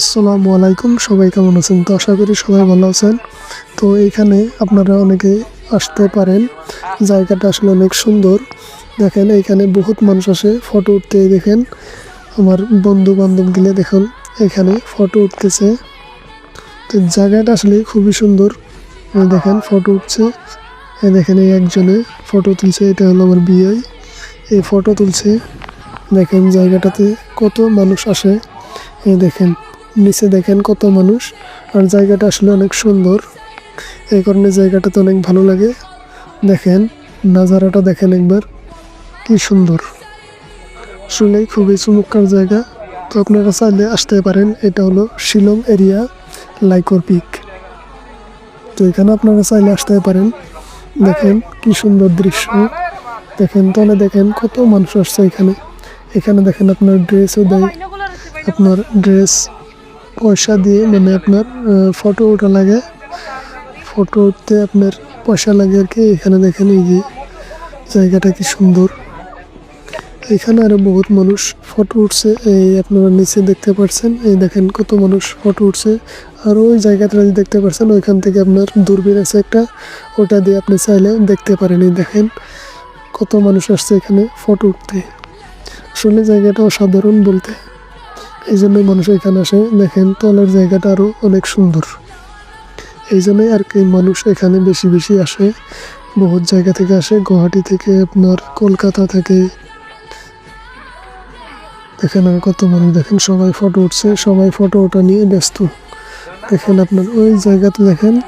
আসসালামু আলাইকুম, সবাই কেমন আছেন? তো আশা করি সবাই ভালো আছেন। তো এইখানে আপনারা অনেকে আসতে পারেন। জায়গাটা আসলে অনেক সুন্দর। দেখেন এইখানে বহুত মানুষ আসে ফটো উঠতে দেখেন। আমার বন্ধু বান্ধব গিলে দেখুন, এখানে ফটো উঠতেছে। তো জায়গাটা আসলে খুবই সুন্দর। দেখেন, ফটো উঠছে। দেখেন, এই একজনে ফটো তুলছে। এটা হলো আমার বিয়ে এই ফটো তুলছে। দেখেন, জায়গাটাতে কত মানুষ আসে। এই দেখেন নিচে দেখেন কত মানুষ, আর জায়গাটা আসলে অনেক সুন্দর। এই কারণে জায়গাটাতে অনেক ভালো লাগে। দেখেন, নাজারাটা দেখেন একবার, কি সুন্দর। আসলে খুবই চমৎকার জায়গা। তো আপনারা চাইলে আসতে পারেন, এটা হলো শিলং এরিয়া, লাইকর পিক। তো এখানে আপনারা চাইলে আসতে পারেন। দেখেন, কি সুন্দর দৃশ্য। দেখেন তাহলে দেখেন, কত মানুষ আসছে এখানে। এখানে দেখেন, আপনার ড্রেসও দেয়। আপনার ড্রেস পয়সা দিয়ে মানে আপনার ফটো ওঠা লাগে। ফটো উঠতে আপনার পয়সা লাগে আর কি। এখানে দেখেন এই যে জায়গাটা কি সুন্দর। এখানে আরও বহুত মানুষ ফটো উঠছে। এই আপনারা নিচে দেখতে পাচ্ছেন এই দেখেন কত মানুষ ফটো উঠছে। আর ওই জায়গাটা দেখতে পাচ্ছেন ওইখান থেকে আপনার দূরবীন আছে একটা। ওটা দিয়ে আপনি চাইলে দেখতে পারেন। এই দেখেন কত মানুষ আসছে এখানে ফটো উঠতে। আসলে জায়গাটা অসাধারণ বলতে। এই জন্যই মানুষ এখানে আসে। দেখেন, তলের জায়গাটা আরও অনেক সুন্দর। এই জন্যই আর কি মানুষ এখানে বেশি বেশি আসে। বহুত জায়গা থেকে আসে। গুয়াহাটি থেকে আপনার কলকাতা থেকে। দেখেন আর কত মানুষ। দেখেন, সবাই ফটো উঠছে। সবাই ফটো ওঠা নিয়ে ব্যস্ত। দেখেন আপনার ওই জায়গাতে দেখেন।